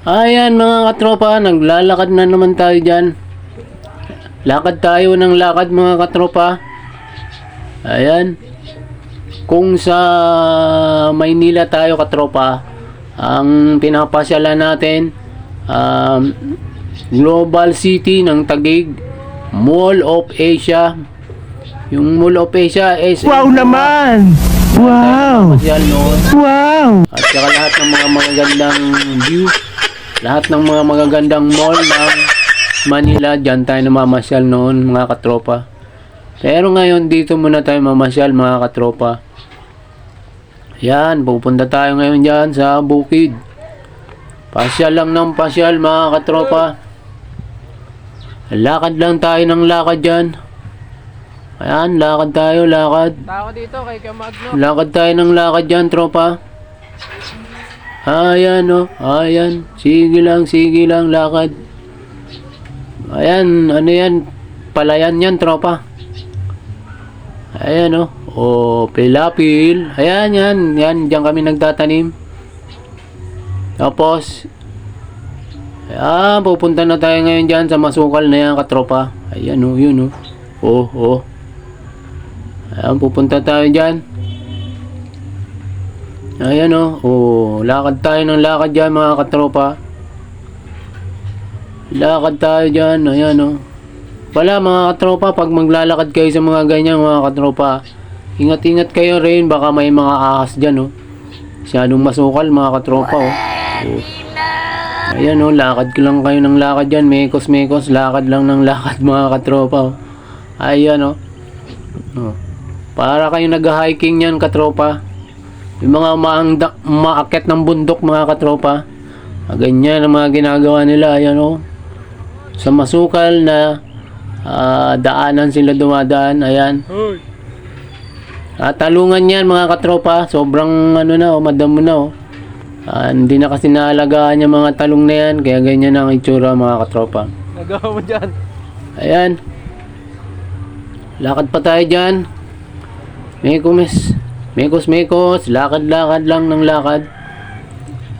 Ayan mga katropa, naglalakad na naman tayo dyan. Lakad tayo ng lakad mga katropa. Ayan. Kung sa Maynila tayo katropa, ang pinapasyalan natin, um, Global City ng Tagig, Mall of Asia. Yung Mall of Asia is Wow naman! Wow! Wow! At saka lahat ng mga magagandang view, lahat ng mga magagandang mall ng Manila, dyan tayo namamasyal noon mga katropa. Pero ngayon dito muna tayo mamasyal mga katropa. Yan, pupunta tayo ngayon dyan sa Bukid. Pasyal lang ng pasyal mga katropa. Lakad lang tayo ng lakad dyan. Ayan, lakad tayo, lakad. Tao dito kay Kamagno. Lakad tayo ng lakad dyan, tropa. Ayan, oh. Ayan. Sige lang, sige lang, lakad. Ayan, ano yan? Palayan yan, tropa. Ayan, oh. Oh, pilapil. Ayan, yan. Yan, dyan kami nagtatanim. Tapos, ayan, pupunta na tayo ngayon dyan sa masukal na yan, katropa. Ayan, oh, yun, oh. Oh, oh. Ayan, pupunta tayo dyan. Ayan o. Oh. lakad tayo ng lakad dyan mga katropa. Lakad tayo dyan. Ayan o. Wala mga katropa, pag maglalakad kayo sa mga ganyan mga katropa, ingat-ingat kayo rin. Baka may mga ahas dyan o. Masyadong masukal mga katropa o. Oh. Ayan o, lakad ko lang kayo ng lakad dyan. Mekos-mekos, lakad lang ng lakad mga katropa o. Ayan o. Oh. Para kayo nag-hiking yan katropa. Yung mga maangda, maakit ng bundok mga katropa. Ah, Ganyan ang mga ginagawa nila. Ayan o. Sa masukal na ah, daanan sila dumadaan. Ayan. At talungan yan mga katropa. Sobrang ano na o, madamo na o. Ah, hindi na kasi naalagaan yung mga talong na yan. Kaya ganyan ang itsura mga katropa. Nagawa mo dyan. Ayan. Lakad pa tayo dyan. Mekos, mekos, mekos. Lakad-lakad lang ng lakad.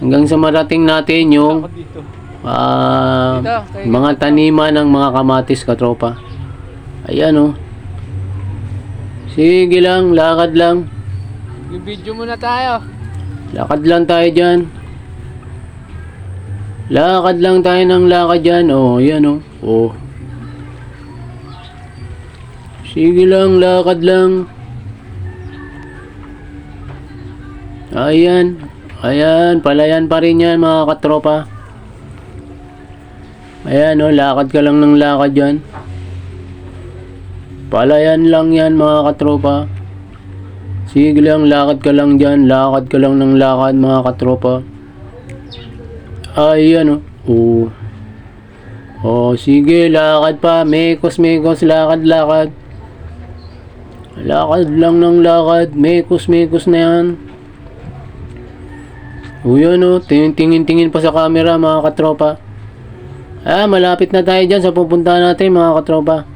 Hanggang sa marating natin yung ah, kay- mga taniman ng mga kamatis katropa. Ayan oh. Sige lang, lakad lang. Yung video muna tayo. Lakad lang tayo dyan. Lakad lang tayo ng lakad dyan. Oh, yan oh. Oh. Sige lang, lakad lang. Ayan. Ayan, palayan pa rin yan mga katropa. Ayan oh, lakad ka lang ng lakad dyan. Palayan lang yan mga katropa. Sige lang, lakad ka lang dyan. Lakad ka lang ng lakad mga katropa. Ayan oh. Oh. Oh, sige, lakad pa. Mekos, mekos, lakad, lakad. Lakad lang ng lakad. Mekos, mekos na yan. O yan oh. Tingin-tingin pa sa camera mga katropa. Ah, malapit na tayo dyan sa pupuntahan natin mga katropa.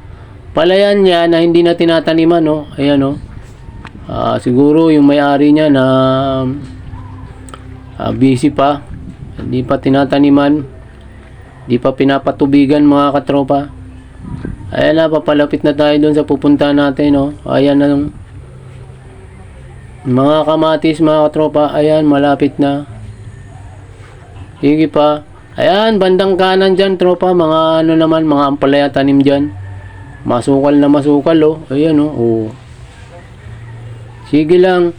Palayan niya na hindi na tinataniman no. Ayan oh. Ah, siguro yung may-ari niya na ah, busy pa. Hindi pa tinataniman. Hindi pa pinapatubigan mga katropa. Ayan na, papalapit na tayo doon sa pupuntahan natin, no? Ayan na mga kamatis, mga katropa. Ayan, malapit na. Sige pa. Ayan, bandang kanan dyan, tropa. Mga ano naman, mga ampalaya tanim dyan. Masukal na masukal, oh. Ayan, oh. oh. Sige lang.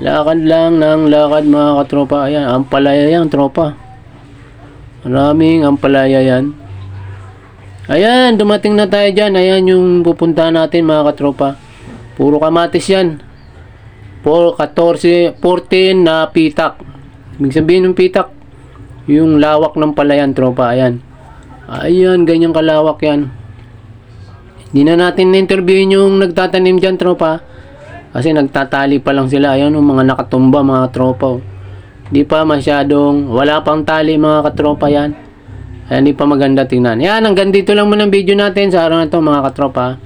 Lakad lang ng lakad mga katropa. Ayan, ampalaya yan, tropa. Maraming ampalaya yan. Ayan, dumating na tayo dyan. Ayan yung pupuntahan natin mga katropa. Puro kamatis yan. Por 14, 14 na pitak. Ibig sabihin ng pitak, yung lawak ng palayan, tropa. Ayan. Ayan, ganyan kalawak yan. Hindi na natin na-interviewin yung nagtatanim dyan, tropa. Kasi nagtatali pa lang sila. Ayan, yung mga nakatumba, mga tropa. oh. Di pa masyadong, wala pang tali mga katropa yan. Ayan, di pa maganda tingnan. Yan, hanggang dito lang muna ang video natin sa araw na to mga katropa.